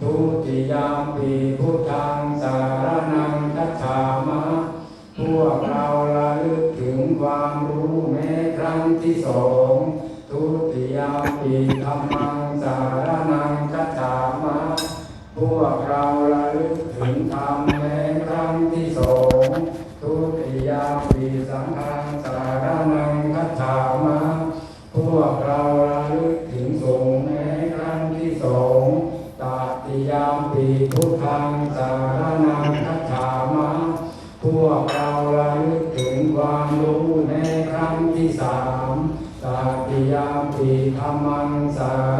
ทุติยามปีพุทธังสารนังคัจฉามะพวกเราระลึกถึงความรู้แม้ครั้งที่สองทุติยามปีธรรมังสารนังคัจฉามะพวกเราระลึกถึงธรรม พุทธังสารนังทัตถามะพวกเราระลึกถึงความรู้ในครั้งที่สามตัตยาปีธรรมสาร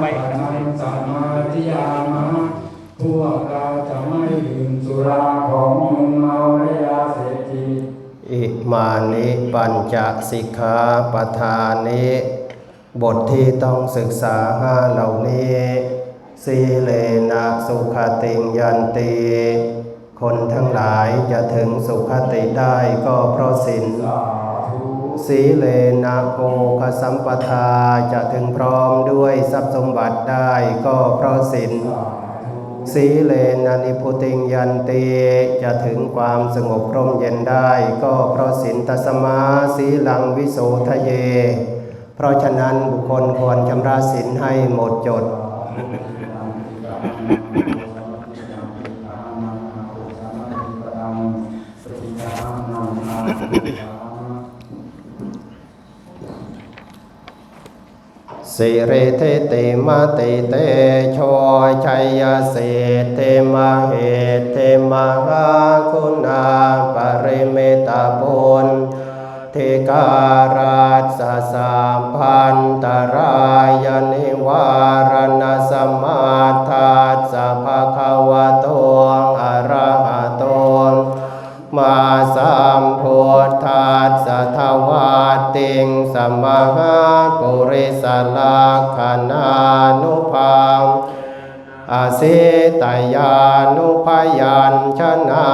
ไปกันสัมาทิยามะพวกเราจะไม่ดื่มสุราของมึนเมาและยาเสพติดอิมานิปัญจสิกขาปทานิบทที่ต้องศึกษาห้าเหล่านี้ สีเลนะสุขติยันตีคนทั้งหลายจะถึงสุขติได้ก็เพราะศีล สีเลนะโภคสัมปทาจะถึงพร้อมด้วยทรัพย์สมบัติได้ก็เพราะศีลสีเลนานิพุติงยันตีจะถึงความสงบร่มเย็นได้ก็เพราะศีลตสมาสีลังวิโสทะเย เพราะฉะนั้นบุคคลควรชำระศีลให้หมดจด สิริเทติมติเตโชชัยยสิทเทมเหตเทมหาคุณาปริเมตาบุญทิการาสสามพันตรายนิวารณสมาทัสสะภะคะวะโตอะระหะโต มาสัมพุทธัสสะทวาติงสมมหาปุริสลักขณานุภาพอาสิตยานุพยัญชนะ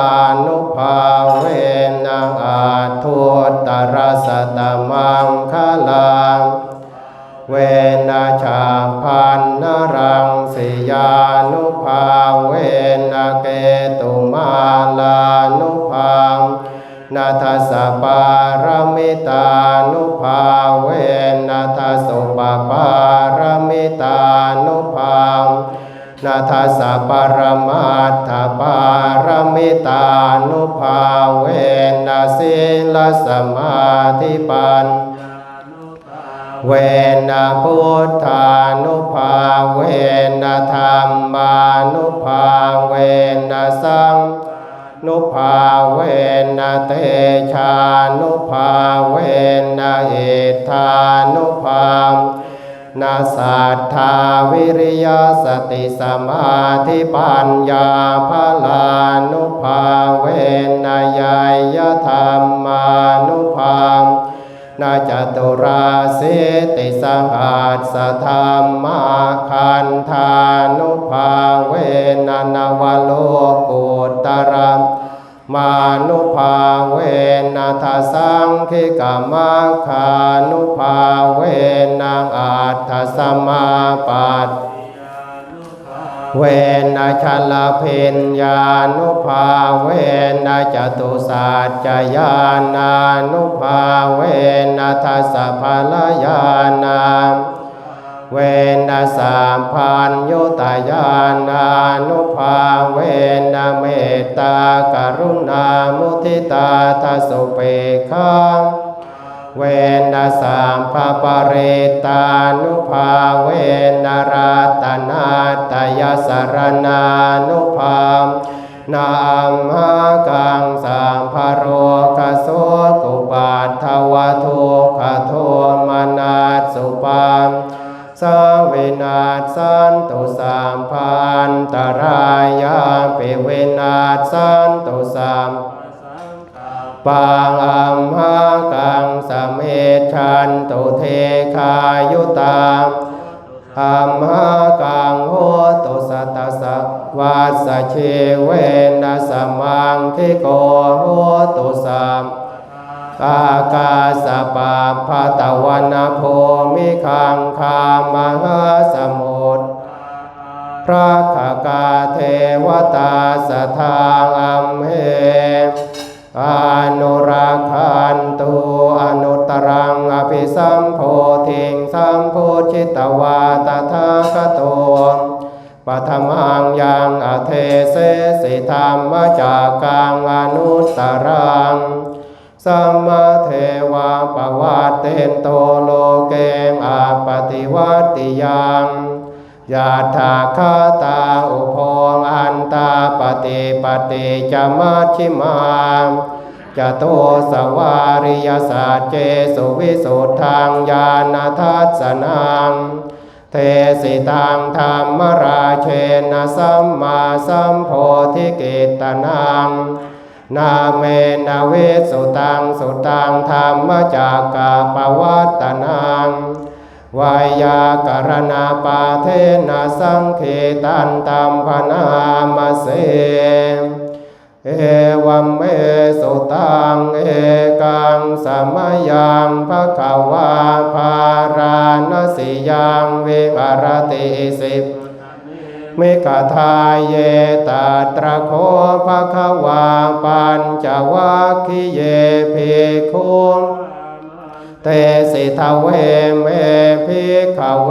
นุภาเวนังอาทุตรสตมังคลัง เวนะชาพันนรังสิยานุภาเวนะเกตุมาลานุภานาทัสสะปารมิตานุภาเวนะทัสุปปารมิตานุภานาทัสสะปรมัตถปารมิตานุภาเวนะสิลสมาธิปัน เวนะพุทธานุภาเวนะธรรมานุภาเวนะสังนุภาเวนะเตชานุภาเวนะเอธานุภานาสัทธาวิริยสติสมาธิปัญญาภลานุภาเวนะยายธรรมานุภา นาจตุราสิติสหัสสธรรมาคันธานุภาเวนันวโลกุตระมานุภาเวนัทสังคิกามาคานุภาเวนังอาทสมาปัต เวนะชลเพนญานุภาเวนะจตุสัจจญาณานุภาเวนะทัสสะภาลญาณาเวนะสามพันโยตายานานุภาเวนะเมตตากรุณามุทิตาทัสสุเปกขา เวนะสามภาปเรตานุภาเวนรัตนาตยสรณานุภานามหากังสามภโรคโสกุปาทวทุกขโทมนาสสุปามสเวนาสันตุสามพันตรายาเปเวนาสสันตุสาม ปังอัมหากังสมเมชันตุเทคายุตามอัมหากังโหตุสัตตสะวัสสเชเวนะสมังคิโกโหตุสัมอากาสปะพะตะวันนะโพมิคังคามหาสมุทรพระขากาเทวตาสทางอัมเห อนุรักขันตุอนุตรังอภิสัมโพธิงสัมโพชิตวาตถาคโตปัทมังยังอเทเสสิธรรมจากกังอนุตตรังสัมมาเทวาปวัตเตนโตโลเกงอาปฏิวัติยัง ยาถาคาตาอุโพงอันตาปฏิปฏิจมัชชิมาจะโตสวาริยศาสเจสุวิสุทธังญาณทัสสนังเทสิตังธรรมราเชนะสัมมาสัมโพธิกิตนังนาเมนาเวสุตังสุตังธรรมจากกาปวัตตนัง วายากรณาปาเทนะสังเคตันตัมพนามเสเอวัมเมสุตังเอกังสมยังภะคะวาภาราณสิยังวิหารติสิบมิกทายเยตาตระโคภะคะวาปัญจวัคคิเยภิกขุ เตสิทเวเมภิกขเว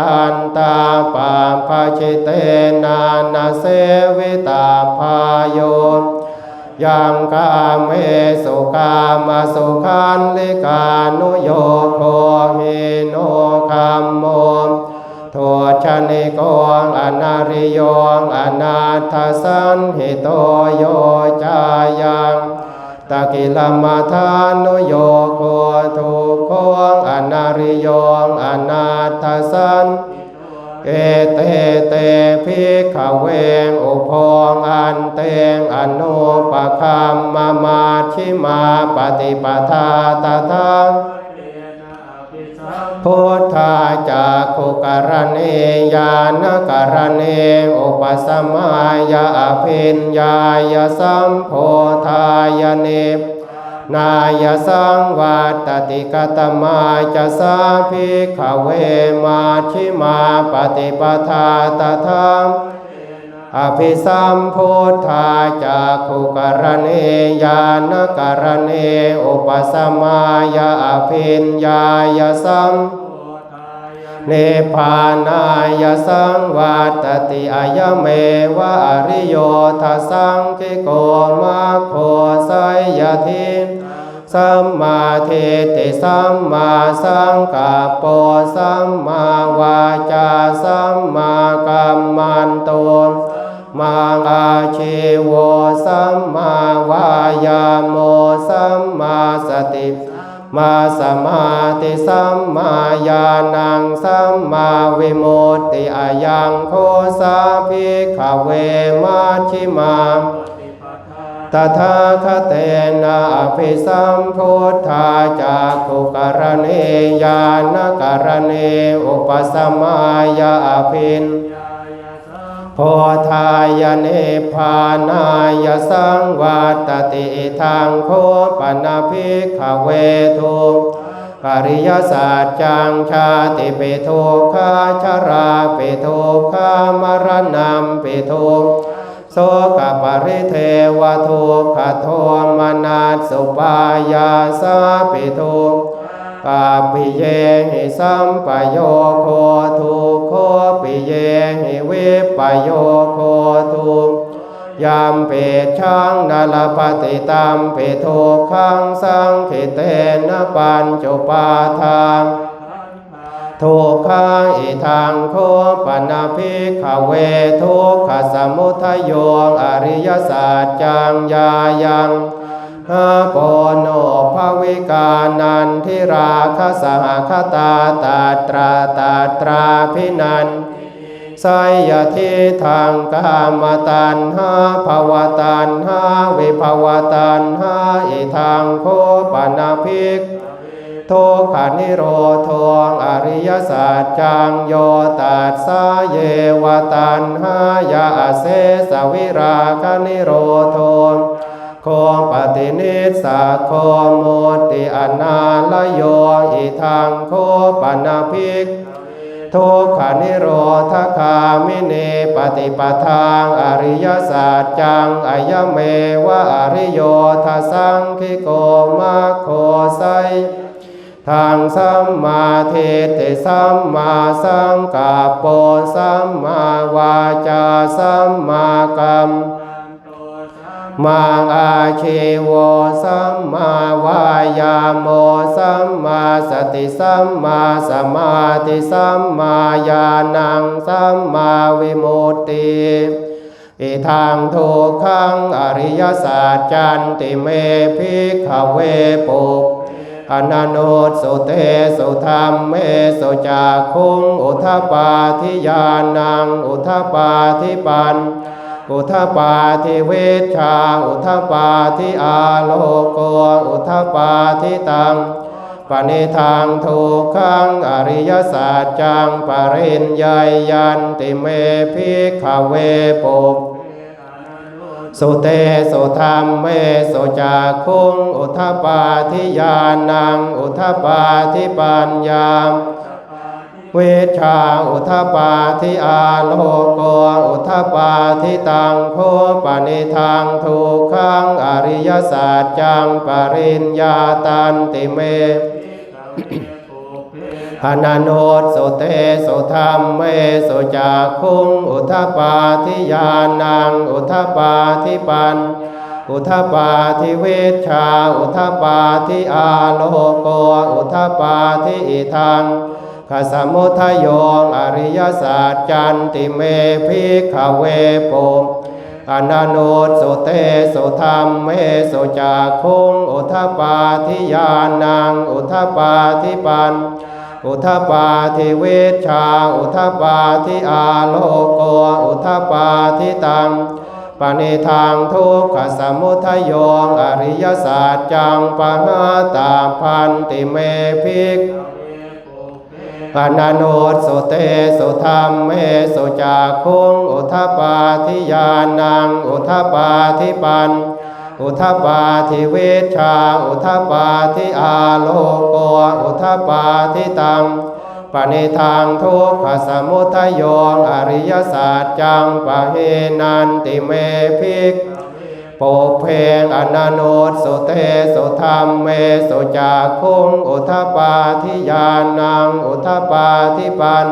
อันตาปาภชิเตนานาเสวิตาพายโยยังกาเมสุกามาสุขันลิกานุโยโคหิโนคัมโมโทชนิโกอนาริโยงอนาทสันหิโตโยจายัง ตะกิลมาทานุโยโคทุโคงอนาริโยงอนาทสันเอเตเตพิขเวงอุพองอันเตงอนุปคัมมามาชิมาปฏิปทาตถา พุทธาจากขุกรณียานกรณีอุปสมายาอภินญายสัมโพธายเนปนายสังวัตติกตมาจะสาภิกขเวมาชิมาปฏิปทาตถา อภิสัมพุทธาจากขุกรณียานกรณีอุปสมายาอภินญายสัมเนปานายสังวัตติอายเมวะอริโยทัสังคิโกมาโคไสยทิสัมมาเทติสัมมาสังกัปโปสัมมาวาจาสัมมากัมมันโต มังอาชีวสัมมาวายาโมสัมมาสติมาสมาติสัมมาญาณังสัมมาวิโมตติอายังโคสาภิกขเวมาชิมาตถาคเตนะอภิสัมพุทธาจากขุกรณียานกรณีอุปสมายาอภิน โพธายเนพานายสังวัตติทางโคปนาภิกขเวทุปริยศาสตจังชาติปิทุกขาชราปิทุกขามรณะปิทุกโสกปริเทวทุกขโทมนาสุปายาสาปิทุก ปาปิเยหิสัมปโยโคทุโคปิเยหิวิปโยโคทุยามเปช่างนาลปฏิตามเปทุกขังสังขิเตนะปัญจุปาทานทุกขาอิทางโคปนาภิกขเวทุกขสมุทโยอริยสัจจังยายัง หาโปโนภวิกานันทิราคสหคตาตาตราตาตราพินันไสยทิทางกามตันหาภวตันหาวิภวตันหาอิทางโคปนาภิกทุกขานิโรธงอริยสัจจังโยตัสสะเยวตันหายาเสสวิราคนิโรธง โคปฏินิสสะโคโมติอนาลโยอิทังโคปนาภิกทุกขานิโรธคามิเนปฏิปทางอริยศาสัจจังอายเมวะอริโยทัสสังคิโกมาโคไสทางสัมมาเทติสัมมาสังกัปโปสัมมาวาจาสัมมากัม มังอาชีวสัมมาวายาโมสัมมาสติสัมมาสมาธิสัมมาญาณังสัมมาวิมุตติอิทางทุกขังอริยสัจจันติเมภิกขเวปุปอนันโนสุเตสุธรรมเมสุจาคุงอุทปาทิยานังอุทปาทิปัน อุทปาทิเวชชา อุทปาทิอาโลโก อุทปาทิตังปณิทางทุกขังอริยสัจจังปริญญายันติเมภิขเวปุสุเตสุธรรมเมสุจาคุง อุทปาทิยานัง อุทปาทิปัญญา เวชชาอุทปาทิอาโลโกอุทปาทิตังโคปนิทางทุกขังอริยสัจจังปริญญาตันติเมอนันโสเตสุธรรมเมสุจาคุงอุทปาทิยานังอุทปาทิปันอุทปาทิเวชชาอุทปาทิอาโลโกอุทปาทิอิทัง ขสมุทโยงอริยศาสัจจันติเมพิกขเวโปมอนันโนสุเตสุธรรมเมสุจาคุงอุทปาทิยานังอุทปาทิปันอุทปาทิเวชาอุทปาทิอาโลโกอุทปาทิตังปณิทางทุกขสมุทโยงอริยศาสัจจังปหาตาพันติเมภิก อนันโสุเตสุธรรมเมสุจาคุงอุทปาทิยานังอุทปาทิปัน อุทปาทิเวชชาอุทปาทิอาโลโกอุทปาทิตังปณิทางทุกขสมุทโยงอริยสัจจังปะเฮนันติเมภิก ปกเพงอนันโนสุเตสุธรรมเมสุจาคุงอุทปาทิยานังอุทปาทิปัน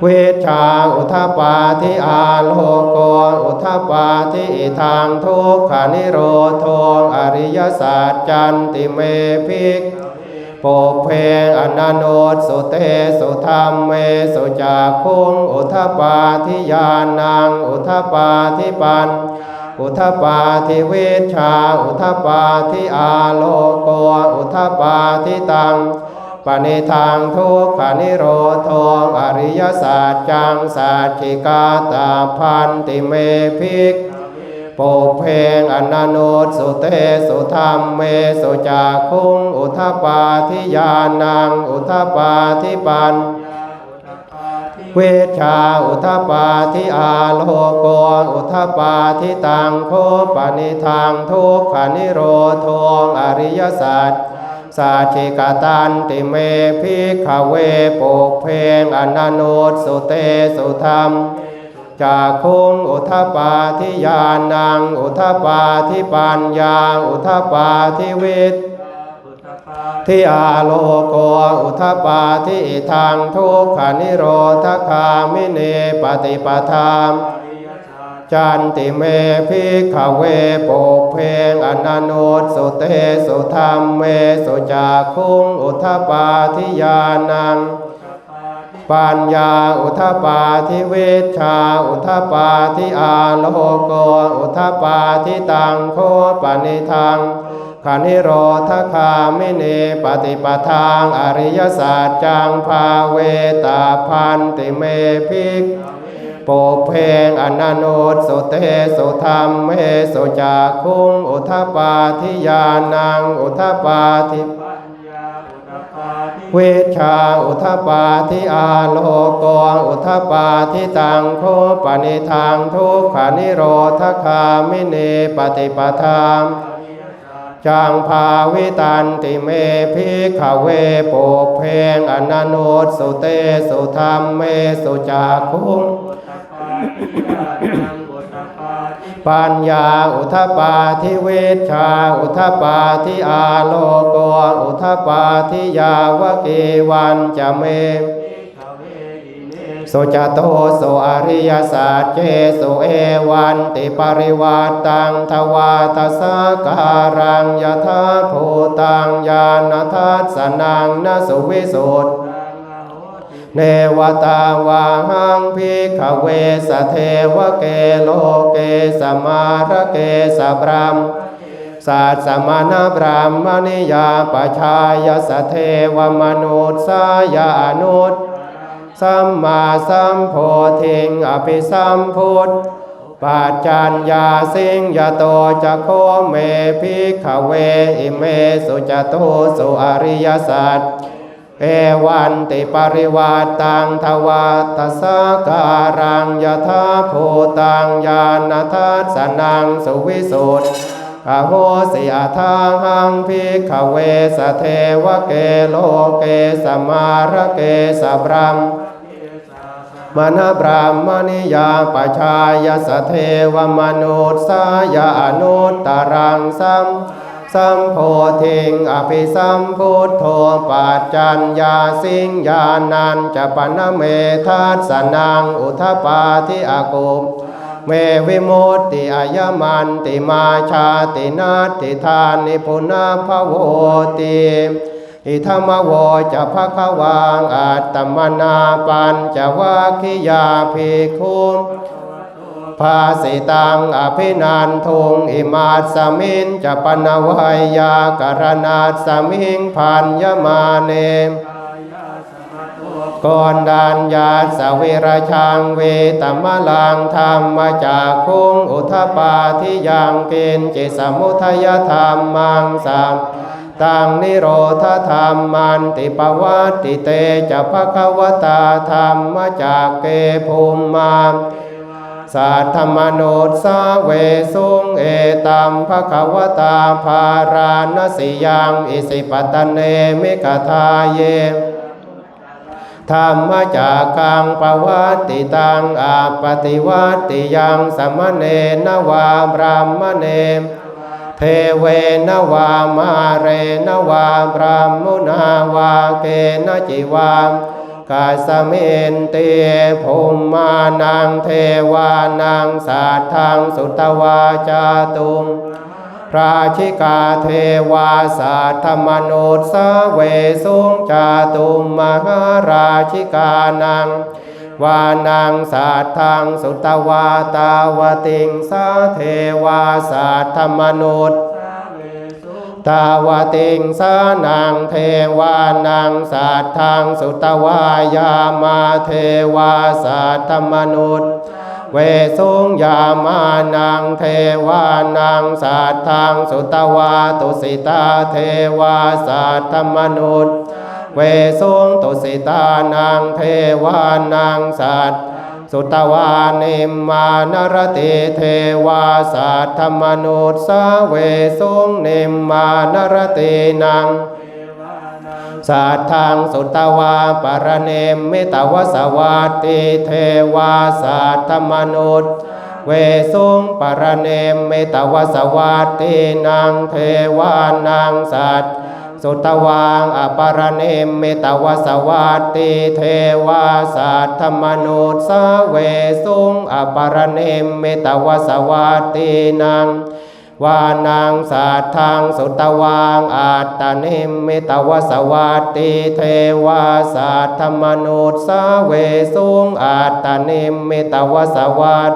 เวชาอุทปาทิอาโลโกอุทปาทิอิทางทุกขานิโรโทงอริยสัจจันติเมภิกโปเพงอนันโนสุเตสุธรรมเมสุจาคุงอุทปาทิยานังอุทปาทิปัน อุทปาทิเวชชา อุทปาทิอาโลโก อุทปาทิตังปณิทางทุกขานิโรโทงอริยสัจจังสัจจิกาตาพันติเมภิกโปกเพงอนันโนสุเตสุธรรมเมสุจาคุง อุทปาทิยานัง อุทปาทิปัน เวชชาอุทปาทิอาโลโกอุทปาทิตังโคปนิทางทุกขานิโรโทงอริยสัจสาชิกตันติเมพิขเวปกเพงอนันโนสุเตสุธรรมจากคุงอุทปาทิยานังอุทปาทิปัญญาอุทปาทิวิท ทิอาโลโกอุทปาทิทังทุกขานิโรธคามิเนปฏิปทามจันติเมพิขเวปกเพงอนันโนสุเตสุธรรมเมสุจาคุงอุทปาทิยานังปัญญาอุทปาทิเวชชาอุทปาทิอาโลโกอุทปาทิตังโคปนิทัง ขานิโรธคามิเนปฏิปทางอริยสัจจังภาเวตาพันติเมภิกโปกเพงอนันโนสุเตสุธรรมเมสุจาคุงอุทปาทิยานังอุทปาทิเวชชาอุทปาทิอาโลโกอุทปาทิตังโคปนิทางทุกขานิโรธคามิเนปฏิปทาม จังภาวิตันติเมพิขเวโปกเพงอนันโนสุเตสุธรรมเมสุจาคุงปัญญาอุทปาทิเวชชาอุทปาทิอาโลโกอุทปาทิยาวเกวันจะเม สุจโตสุอริยสัจเจสุเอวันติปริวัตตังทวาตสาการังยถาภูตังญาณทัสนังนสุวิสุทธเนวตาวาหังพิขเวสเทวเกโลเกสมาระเกสบรามศาสมณบรามมณิยาปชายสเทวมนุษสายานุต สัมมาสัมโพธิงอภิสัมพุทธปัจจัญญาสิงยโตจะโคเมพิกขเวอิเมสุจโตสุอริยสัจเอวันติปริวาตังทวัตสาการังยถาภูตังญาณทัสนังสุวิสุทธอโหสิอาทาหังพิกขเวสเทวเกโลเกสมาระเกสบรัม มณบรามณิยาปชายสเทวมนุษสายานุตตรังสัมสัมโพธิงอภิสัมพุทโธปัจจัญญาสิงญานันจะปนเมทัสนังอุทปาทิอากุปเมวิโมตติอายมันติมาชาตินาติทานิปุนาภโวติ อิธรรมโวจะภคะวังอัตตมนาปัญจวัคคิยาภิกขุภาสิตังอภินันทุงอิมาสมินจะปนวัยยากรณาสมิงพันยมาเนมก่อนดานยาสเวรชังเวตมะลังธรรมจากคุงอุทปาทิยังเป็นเจสมุทยธรรมมังสัม ตังนิโรธธรรมมันติปวัตติเตจะภควตาธรรมจากเกภูมิมาสัทธมโนตสาเวสุงเอตัมภควตาภาราณสิยังอิสิปตเนมิกทาเยธรรมจากกังปวัตติตังอาปฏิวัตติยังสมณเณนวาบรามเณ เทเวนวามาเรนวาบรามุนาวาเกนจิวามกาสเมนเตภูมมานังเทวานังสัทธังสุตวาจาตุงราชิกาเทวาสัทธมนตสเวสุงจาตุมมหาราชิกานัง วานังสัทธังสุตวาตาวติงสาเทวาสัทธมโนตตาวติงสานังเทวานังสัทธังสุตวายามาเทวาสัทธมนุษย์เวสุงยามานังเทวานังสัทธังสุตวาตุสิตาเทวาสัทธมนุษย์ เวสุงตุสิตานังเทวานังสัตสุตวานิมมานรติเทวาสัทธมนุษย์สเวสุงนิมมานรตินังสัตทธังสุตวาปรเนมมิตวสวัตติเทวาสัทธมนุษเวสุงปรเนมมิตวสวัตตินังเทวานังสัต สุตวังอปารเนมมิตวสวัตติเทวาสัทธมนุสเวสุงอปารเนมมิตวสวัตตินังวานังสัตทังสุตวังอัตตนิมมตวสวัตติเทวาสัทธมนุสเวสุงอัตตนิมมตวสวัต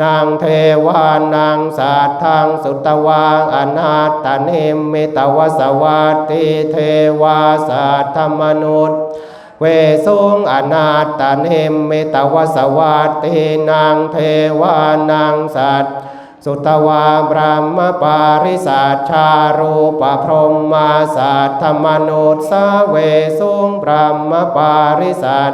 นางเทวานังสัทธังสุตวังอนาตตนิมมิตวสวัตติเทวาสัทธมนุษย์เวสุงอนาตตนิมมิตวสวัตตินางเทวานังสัตสุตวาบรามปาริสัชารูปพรหมาสัทธรรมนุษย์สเวสุงบรามปาริสัต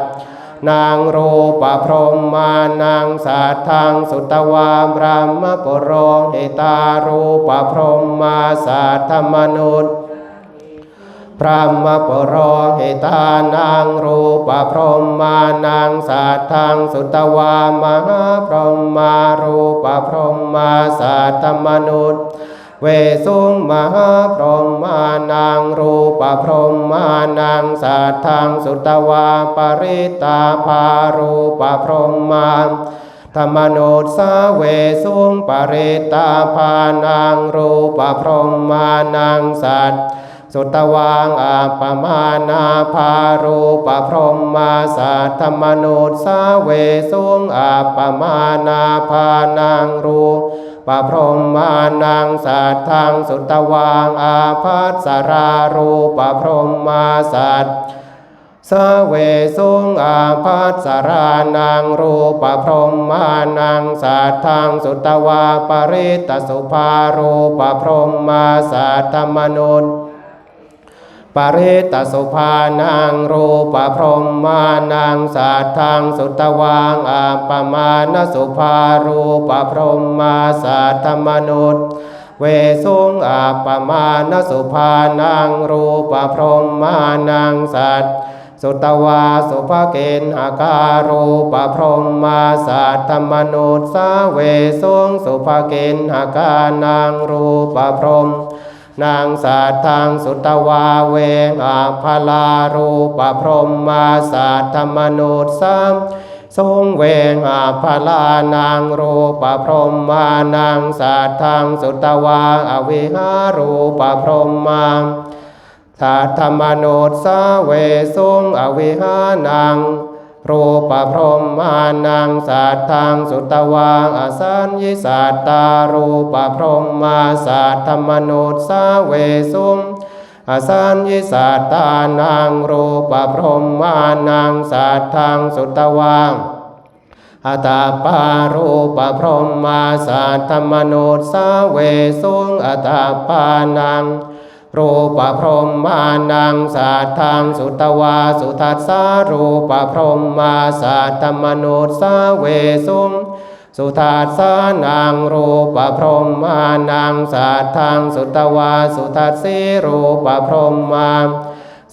นางรูปพรหมานังสัทธังสุตวาบรามปุโรหิตารูปพรหมาสัทธมนุษย์พระมปโรหิตานังรูปพรหมานังสัทธังสุตวามหาพรหมารูปพรหมาสัทธมนุษย์ เวสุงมหาพรหมานังรูปพรหมานังสัทธังสุตวาปริตาภารูปพรหมาธรรมโนตสาเวสุงปริตาภานังรูปพรหมานังสัตสุตวังอาปมานาภารูปพรหมาสัทธมนุษย์สาเวสุงอาปมานาภานังรูป ปพรมมานังสัตทังสุตวังอาภัสสรารูปพรมมาสัตสเวสุงอาภัสสรานังรูปพรมมานังสัตทังสุตวาปริตสุภารูปพรมมาสัตธมนุษย์ ปริตสุภานังรูปพรหมานังสัทธังสุตวังอาปมาณสุภารูปพรหมาสัทธมนุษย์เวสุงอาปมาณสุภานังรูปพรหมานังสัตสุตวาสุภเกณหาการูปพรหมาสัทธมนุษย์สาเวสุงสุภเกณหากานังรูปพรหม นางสัทธังสุตวาเวงอาภาลารูปพรหมาสัทธมนุษสามทรงเวงอาภาลานางรูปพรหมานางสัทธังสุตวาอวิหารูปพรหมาสัทธมโนตสาเวสุงอวิหานัง รูปพรหมานังสัทธังสุตวาอสัญญิสัตตารูปพรหมาสัทธมโนตสาเวสุงอสัญญิสัตตานังรูปพรหมานังสัทธังสุตวังอัตาปารูปพรหมาสัทธมโนสาเวสุงอัตาปานัง รูปพรหมานังสัทธังสุตวาสุทัสสารูปพรหมาสัทธมโนสาเวสุงสุทัสสานังรูปพรหมานังสัทธังสุตวาสุทัสสีรูปพรหมา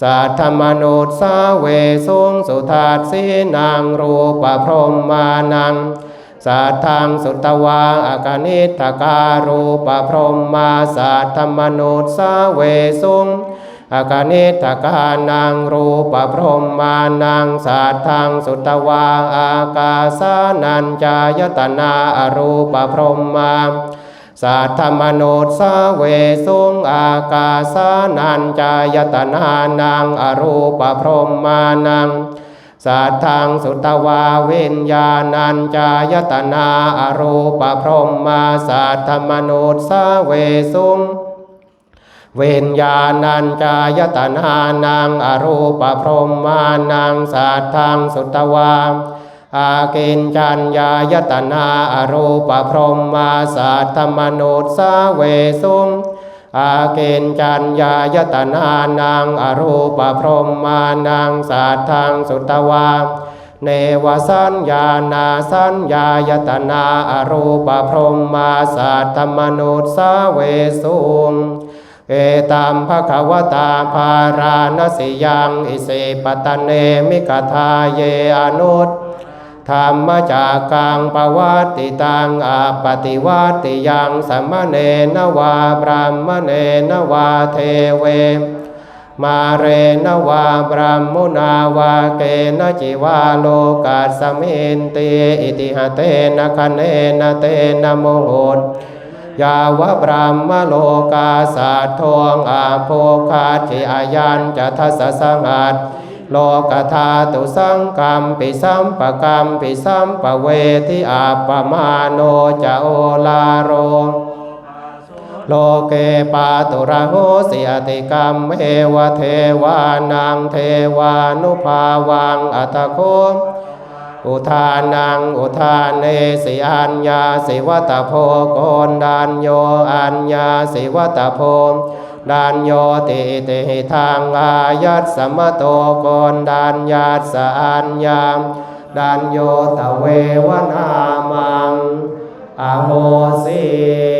สัทธมนุสาเวสุงสุทัสสีนังรูปพรหมานัง สัทธังสุตวาอากานิทการูปพรหมาสัทธมนุสเวสุงอากานิทกานังรูปพรหมานังสัทธังสุตวาอากาสานัญจายตนาอรูปพรหมาสัทธมโนสเวสุงอากาสานัญจายตนานังอรูปพรหมานัง สัทธังสุตวาวิญญาณัญจายตนาอรูปพรหมาสัทธมโนสาเวสุงเวนญาณัญจายตนานังอรูปพรหมานังสัทธังสุตวาอาเกินจัญญายตนาอรูปพรหมาสัทธมนุสาเวสุง อาเกินจัญญายตนานังอรูปพรหมานังสัทธังสุตวาเนวสัญญานาสัญญายตนาอรูปพรหมาสัทธมนุสาเวสุงเอตัมภะคะวตาภาราณสิยังอิเสปตะเนมิกทาเยอนุต ธรรมจากกังปวัตติตังอาปฏิวัติยังสมมเนนวาบรามมเนนวาเทเว มาเรนวาบรามมุนาวาเกนจิวาโลกัสมินติอิติหเตนะคะเนนเตนะโมโหตยาวะบรามโลกาสาทองอาโภคาจิอายันจะทัสสงัด โลกธาตุสังกรรมปิสัมปกรรมปิสัมปเวทิอาปมาโนจะโอลาโร โลเกปาตุระโหสิอติกรรมเอวเทวานังเทวานุภาวังอัตโคอุทานังอุทานเนสิอัญญาสิวัตโพโกนดานโยอัญญาสิวัตโพ ดานโยติเตทางอายัตสมโตโกนดานญาตสอัญญามดานโยตะเววนามังอโหสี